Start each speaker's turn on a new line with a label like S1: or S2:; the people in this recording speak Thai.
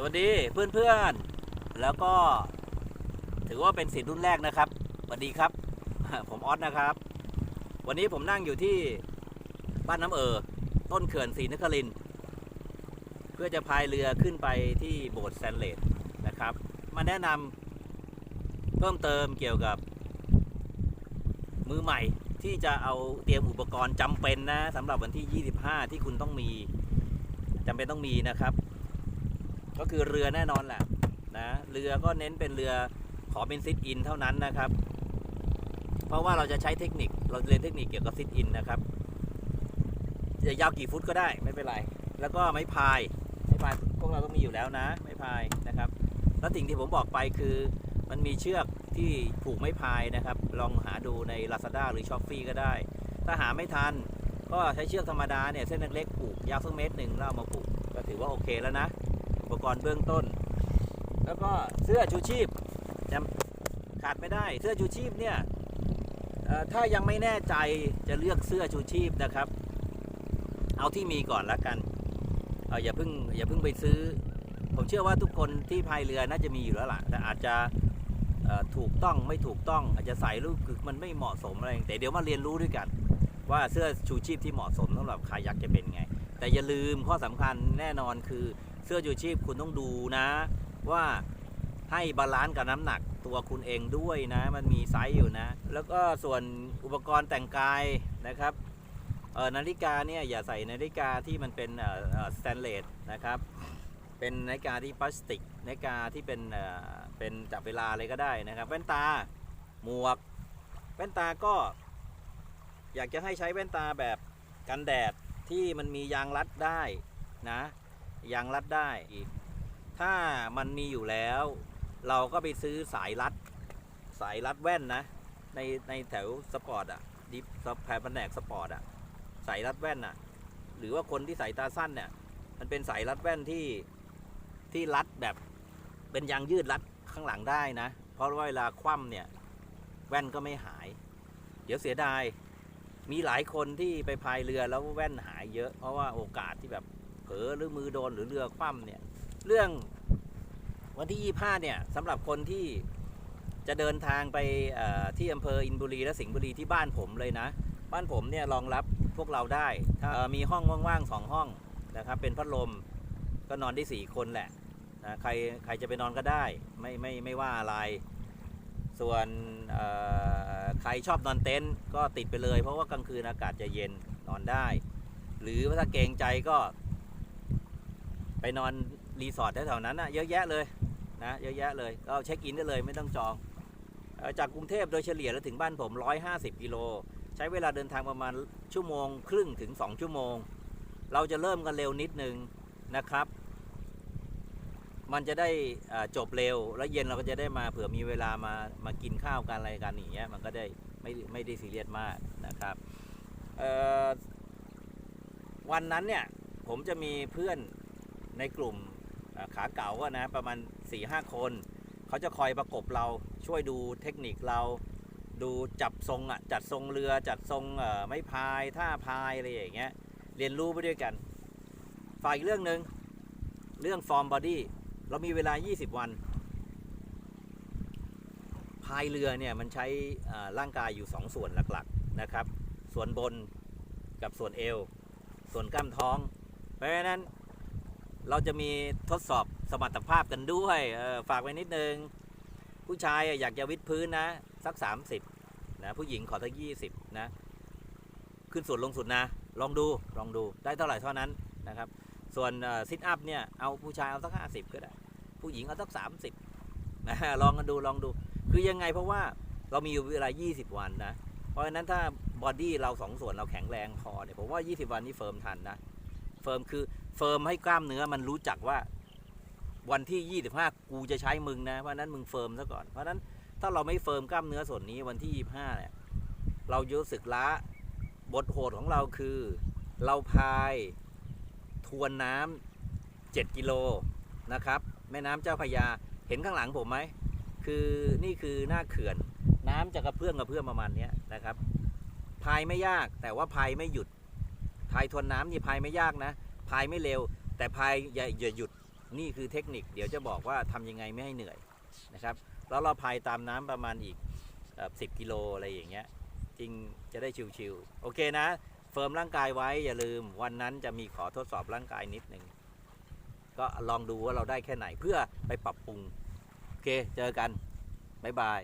S1: สวัสดีเพื่อนๆ แล้วก็ถือว่าเป็นสิทธิ์รุ่นแรกนะครับสวัสดีครับ ผมออสนะครับ วันนี้ผมนั่งอยู่ที่บ้านน้ำเออต้นเขื่อนศรีนครินเพื่อจะพายเรือขึ้นไปที่โบสถ์แซนเลสนะครับ มาแนะนำเพิ่มเติมเกี่ยวกับ มือใหม่ที่จะเอาเตรียมอุปกรณ์จำเป็นนะสำหรับวันที่ 25 ที่คุณต้องมีจำเป็นต้องมีนะครับ ก็คือเรือแน่นอนแหละนะเรือก็เน้นเป็นเรือขอเป็นซิทอินเท่านั้นนะครับ เพราะว่าเราจะใช้เทคนิคเราเรียนเทคนิคเกี่ยวกับซิทอินนะครับจะยาวกี่ฟุตก็ได้ไม่เป็นไร แล้วก็ไม้พายไม้พายพวกเราต้องมีอยู่แล้วนะ ไม้พายนะครับ แล้วสิ่งที่ผมบอกไปคือมันมีเชือกที่ผูกไม้พายนะครับ ลองหาดูใน Lazada หรือ s h อ p e e ก็ได้ ถ้าหาไม่ทันก็ใช้เชือกธรรมดาเนี่ยเส้นเล็กๆผูกยาวสักเมตรหนึ่งแล้วเอามาผูกก็ถือว่าโอเคแล้วนะ อุปกรณ์เบื้องต้น แล้วก็เสื้อชูชีพจำขาดไม่ได้เสื้อชูชีพเนี่ยถ้ายังไม่แน่ใจจะเลือกเสื้อชูชีพนะครับ เอาที่มีก่อนละกันเอออย่าเพิ่งอย่าเพิ่งไปซื้อ ผมเชื่อว่าทุกคนที่พายเรือน่าจะมีอยู่แล้วล่ะแต่อาจจะถูกต้องไม่ถูกต้องอาจจะใส่ลูกคือมันไม่เหมาะสมอะไรแต่เดี๋ยวมาเรียนรู้ด้วยกัน ว่าเสื้อชูชีพที่เหมาะสมสำหรับคายักจะเป็นไง แต่อย่าลืมข้อสำคัญแน่นอนคือ เสื้อชูชีพคุณต้องดูนะ ว่าให้บาลานซ์กับน้ำหนักตัวคุณเองด้วยนะ มันมีไซส์อยู่นะ แล้วก็ส่วนอุปกรณ์แต่งกายนะครับนาฬิกาเนี่ยอย่าใส่นาฬิกาที่มันเป็นสแตนเลสนะครับ เป็นนาฬิกาที่พลาสติกนาฬิกาที่เป็นเอ่อเป็นจับเวลาอะไรก็ได้นะครับแว่นตาหมวกแว่นตาก็อยากจะให้ใช้แว่นตาแบบกันแดดที่มันมียางรัดได้นะ ยางรัดได้อีกถ้ามันมีอยู่แล้ว เราก็ไปซื้อสายรัด สายรัดแว่นนะ ในในแถวสปอร์ตอะดิฟสแพรแผนกสปอร์ตอะสายรัดแว่นอะหรือว่าคนที่สายตาสั้นเนี่ย มันเป็นสายรัดแว่นที่ที่รัดแบบเป็นยางยืดรัดข้างหลังได้นะ เพราะว่าเวลาคว่ำเนี่ย แว่นก็ไม่หาย เดี๋ยวเสียดาย มีหลายคนที่ไปพายเรือแล้วแว่นหายเยอะ เพราะว่าโอกาสที่แบบ ผลอหรือมือโดนหรือเรือคว่ำเนี่ยเรื่องวันที่ 25 เนี่ยสำหรับคนที่จะเดินทางไปเอ่อที่อำเภออินบุรีและสิงห์บุรีที่บ้านผมเลยนะ บ้านผมเนี่ยรองรับพวกเราได้ถ้าเอ่อมีห้องว่างๆสองห้องนะครับเป็นพัดลมก็นอนได้สี่คนแหละนะใครใครจะไปนอนก็ได้ไม่ไม่ไม่ว่าอะไร ส่วนเอ่อใครชอบนอนเต็นท์ก็ติดไปเลย เพราะว่ากลางคืนอากาศจะเย็นนอนได้ หรือถ้าเกรงใจก็ ไปนอนรีสอร์ทแถวๆนั้นนะเยอะแยะเลยนะเยอะแยะเลยก็เช็คอินได้เลยไม่ต้องจอง จากกรุงเทพโดยเฉลี่ยแล้วถึงบ้านผม 150 กิโล ใช้เวลาเดินทางประมาณชั่วโมงครึ่งถึง 2 ชั่วโมง เราจะเริ่มกันเร็วนิดนึงนะครับ มันจะได้จบเร็วแล้วเย็นเราก็จะได้มาเผื่อมีเวลามามากินข้าวกันอะไรกันอย่างเงี้ยมันก็ได้ไม่ไม่ได้ซีเรียสมากนะครับวันนั้นเนี่ยผมจะมีเพื่อน ในกลุ่มขาเก๋าอะนะประมาณ4ี่ห้าคนเขาจะคอยประกบเราช่วยดูเทคนิคเรา ดูจับทรงอะจัดทรงเรือจัดทรงไม้พายท่าพายอะไรอย่างเงี้ยเรียนรู้ไปด้วยกันฝ่ายอีกเรื่องหนึ่งเรื่องฟอร์มบอดี้เรามีเวลา 20 วันพายเรือเนี่ยมันใช้ร่างกายอยู่ 2 ส่วนหลักๆนะครับ ส่วนบนกับส่วนเอว ส่วนกล้ามท้อง เพราะฉะนั้น เราจะมีทดสอบสมรรถภาพกันด้วยฝากไว้นิดนึง ผู้ชายอยากจะวิดพื้นนะ สัก 30นะผู้หญิงขอสัก20นะขึ้นส่วนลงสุดนะ ลองดูลองดูได้เท่าไหร่เท่านั้นนะครับ ส่วนซิทอัพเนี่ยเอาผู้ชายเอาสัก 50 ก็ได้ ผู้หญิงเอาสัก 30นะลองกันดูลองดู คือยังไงเพราะว่าเรามีอยู่เวลา 20 วันนะเพราะฉะนั้นถ้าบอดี้เราสองส่วนเราแข็งแรงพอเนี่ยผมว่า 20 วันนี้เฟิร์มทันนะเฟิร์มคือ เฟิร์มให้กล้ามเนื้อมันรู้จักว่าวันที่ 25 กูจะใช้มึงนะ เพราะนั้นมึงเฟิร์มซะก่อน เพราะนั้นถ้าเราไม่เฟิร์มกล้ามเนื้อส่วนนี้วันที่ 25เนี่ยเราจะรู้สึกล้าบทโหดของเราคือ เราพายทวนน้ำ7กิโลนะครับแม่น้ำเจ้าพยาเห็นข้างหลังผมไหมคือนี่คือหน้าเขื่อน น้ำจะกระเพื่อมกระเพื่อมประมาณนี้นะครับพายไม่ยากแต่ว่าพายไม่หยุดพายทวนน้ำนี่พายไม่ยากนะ พายไม่เร็ว แต่พายอย่าอย่าหยุดนี่คือเทคนิค เดี๋ยวจะบอกว่าทำยังไงไม่ให้เหนื่อยนะครับ แล้วเราพายตามน้ำประมาณอีกสิบกิโลอะไรอย่างเงี้ยจริงจะได้ชิวๆโอเคนะ เฟิร์มร่างกายไว้อย่าลืมวันนั้นจะมีขอทดสอบร่างกายนิดนึงก็ลองดูว่าเราได้แค่ไหนเพื่อไปปรับปรุง โอเคเจอกัน บ๊ายบาย